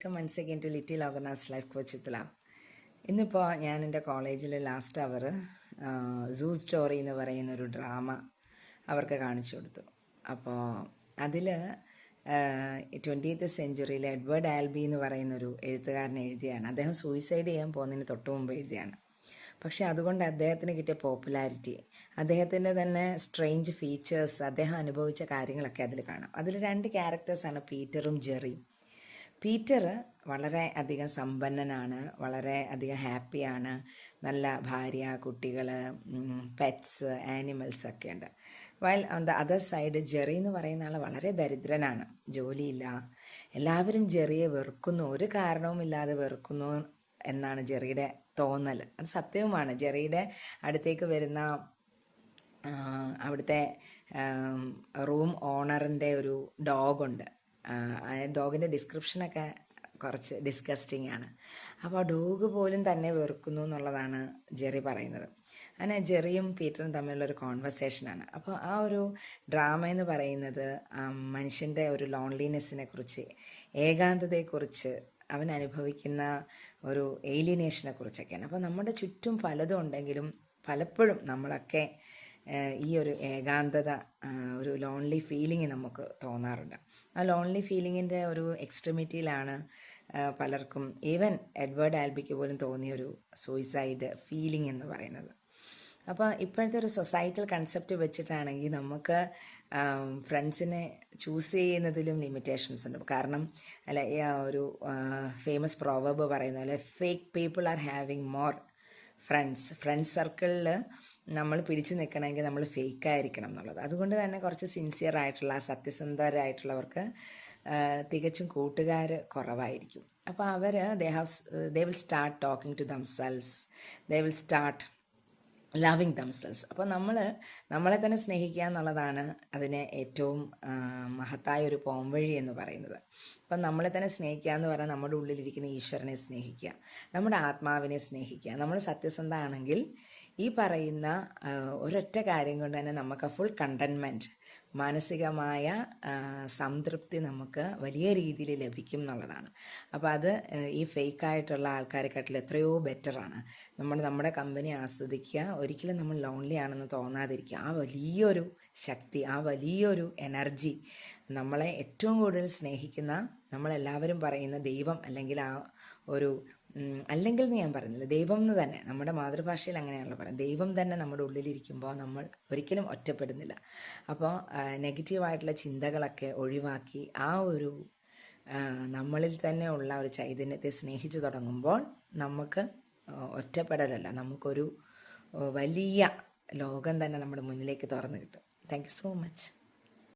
Welcome once again to little organise life കോച്ചിത്തല ഇന്നിപ്പോൾ ഞാൻ എന്റെ കോളേജിലെ ലാസ്റ്റ് അവർ സൂ സ്റ്റോറി എന്ന് പറയുന്ന ഒരു ഡ്രാമ അവർക്ക് കാണിച്ചു കൊടുത്തു. അപ്പോൾ അതിൽ ട്വന്റീത്ത് സെഞ്ച്വറിയിൽ എഡ്വേർഡ് ആൽബി എന്ന് പറയുന്ന ഒരു എഴുത്തുകാരൻ എഴുതിയാണ്. അദ്ദേഹം സൂയിസൈഡ് ചെയ്യാൻ പോകുന്നതിന് തൊട്ട് മുമ്പ് എഴുതിയാണ്. പക്ഷെ അതുകൊണ്ട് അദ്ദേഹത്തിന് കിട്ടിയ പോപ്പുലാരിറ്റി അദ്ദേഹത്തിന്റെ തന്നെ സ്ട്രെയിഞ്ച് ഫീച്ചേഴ്സ് അദ്ദേഹം അനുഭവിച്ച കാര്യങ്ങളൊക്കെ അതിൽ കാണാം. അതിൽ രണ്ട് ക്യാരക്ടേഴ്സാണ് പീറ്ററും ജെറിയും. പീറ്റർ വളരെ അധികം സമ്പന്നനാണ് വളരെ അധികം ഹാപ്പിയാണ്. നല്ല ഭാര്യ കുട്ടികൾ പെറ്റ്സ് ആനിമൽസ് ഒക്കെ ഉണ്ട് വയൽ on the other side Jerry എന്ന് പറയുന്ന ആൾ വളരെ ദരിദ്രനാണ്. ജോലിയില്ല. എല്ലാവരും ജെറിയെ വെറുക്കുന്നു. ഒരു കാരണവുമില്ലാതെ വെറുക്കുന്നു എന്നാണ് ജെറിയുടെ തോന്നൽ അത് സത്യവുമാണ്. ജെറിയുടെ അടുത്തേക്ക് വരുന്ന അവിടുത്തെ റൂം ഓണറിന്റെ ഒരു ഡോഗുണ്ട് ആ ഡോഗിന്റെ ഡിസ്ക്രിപ്ഷനൊക്കെ കുറച്ച് ഡിസ്കസ്റ്റിംഗ് ആണ്. അപ്പോൾ ഡോഗ് പോലും തന്നെ വെറുക്കുന്നു എന്നുള്ളതാണ് ജെറി പറയുന്നത്. അങ്ങനെ ജെറിയും പീറ്ററും തമ്മിലുള്ളൊരു കോൺവെർസേഷനാണ് അപ്പോൾ ആ ഒരു ഡ്രാമ എന്ന് പറയുന്നത് മനുഷ്യന്റെ ഒരു ലോൺലിനെസ്സിനെ കുറിച്ച് ഏകാന്തതയെക്കുറിച്ച് അവൻ അനുഭവിക്കുന്ന ഒരു ഏലിയനേഷനെ കുറിച്ചൊക്കെയാണ്. അപ്പോൾ നമ്മുടെ ചുറ്റും പലതും ഉണ്ടെങ്കിലും പലപ്പോഴും നമ്മളൊക്കെ ഈ ഒരു ഏകാന്തത ഒരു ലോൺലി ഫീലിംഗ് നമുക്ക് തോന്നാറുണ്ട്. ആ ലോൺലി ഫീലിങ്ങിന്റെ ഒരു എക്സ്ട്രിമിറ്റിയിലാണ് പലർക്കും ഈവൻ എഡ്വേർഡ് ആൽബിക്ക് പോലും തോന്നിയ ഒരു സൂയിസൈഡ് ഫീലിംഗ് എന്ന് പറയുന്നത്. അപ്പോൾ ഇപ്പോഴത്തെ ഒരു സൊസൈറ്റൽ കൺസെപ്റ്റ് വെച്ചിട്ടാണെങ്കിൽ നമുക്ക് ഫ്രണ്ട്സിനെ ചൂസ് ചെയ്യുന്നതിലും ലിമിറ്റേഷൻസ് ഉണ്ട്. കാരണം അല്ല ഒരു ഫേമസ് പ്രോവർബ് പറയുന്ന പോലെ fake people are having more friends friend സർക്കിളിൽ നമ്മൾ പിടിച്ചു നിൽക്കണമെങ്കിൽ നമ്മൾ ഫേക്ക് ആയിരിക്കണം എന്നുള്ളത്. അതുകൊണ്ട് തന്നെ കുറച്ച് സിൻസിയർ ആയിട്ടുള്ള സത്യസന്ധരായിട്ടുള്ളവർക്ക് തികച്ചും കൂട്ടുകാർ കുറവായിരിക്കും. അപ്പോൾ അവർ they have they will start talking to themselves they will start loving themselves അപ്പോൾ നമ്മൾ നമ്മളെ തന്നെ സ്നേഹിക്കുക എന്നുള്ളതാണ് അതിന് ഏറ്റവും മഹത്തായ ഒരു പോംവഴി എന്ന് പറയുന്നത്. അപ്പം നമ്മളെ തന്നെ സ്നേഹിക്കുക എന്ന് പറഞ്ഞാൽ നമ്മുടെ ഉള്ളിലിരിക്കുന്ന ഈശ്വരനെ സ്നേഹിക്കുക നമ്മുടെ ആത്മാവിനെ സ്നേഹിക്കുക. നമ്മൾ സത്യസന്ധ ആണെങ്കിൽ ഈ പറയുന്ന ഒരൊറ്റ കാര്യം കൊണ്ട് തന്നെ നമുക്ക് ഫുൾ കണ്ടൻമെന്റ് മാനസികമായ സംതൃപ്തി നമുക്ക് വലിയ രീതിയിൽ ലഭിക്കും എന്നുള്ളതാണ്. അപ്പോൾ അത് ഈ ഈ ഫേക്കായിട്ടുള്ള ആൾക്കാരെക്കാട്ടിൽ എത്രയോ ബെറ്ററാണ് നമ്മൾ നമ്മുടെ കമ്പനി ആസ്വദിക്കുക ഒരിക്കലും നമ്മൾ ലോൺലി ആണെന്ന് തോന്നാതിരിക്കുക. ആ വലിയൊരു ശക്തി ആ വലിയൊരു എനർജി നമ്മളെ ഏറ്റവും കൂടുതൽ സ്നേഹിക്കുന്ന നമ്മളെല്ലാവരും പറയുന്ന ദൈവം അല്ലെങ്കിൽ ആ ഒരു അല്ലെങ്കിൽ എന്ന് ഞാൻ പറയുന്നത് ദൈവം എന്ന് തന്നെ നമ്മുടെ മാതൃഭാഷയിൽ അങ്ങനെയാണല്ലോ പറയുന്നത് ദൈവം തന്നെ നമ്മുടെ ഉള്ളിലിരിക്കുമ്പോൾ നമ്മൾ ഒരിക്കലും ഒറ്റപ്പെടുന്നില്ല. അപ്പോൾ നെഗറ്റീവായിട്ടുള്ള ചിന്തകളൊക്കെ ഒഴിവാക്കി ആ ഒരു നമ്മളിൽ തന്നെ ഉള്ള ഒരു ചൈതന്യത്തെ സ്നേഹിച്ചു തുടങ്ങുമ്പോൾ നമുക്ക് ഒറ്റപ്പെടലല്ല നമുക്കൊരു വലിയ ലോകം തന്നെ നമ്മുടെ മുന്നിലേക്ക് തുറന്നു കിട്ടും. Thank you so much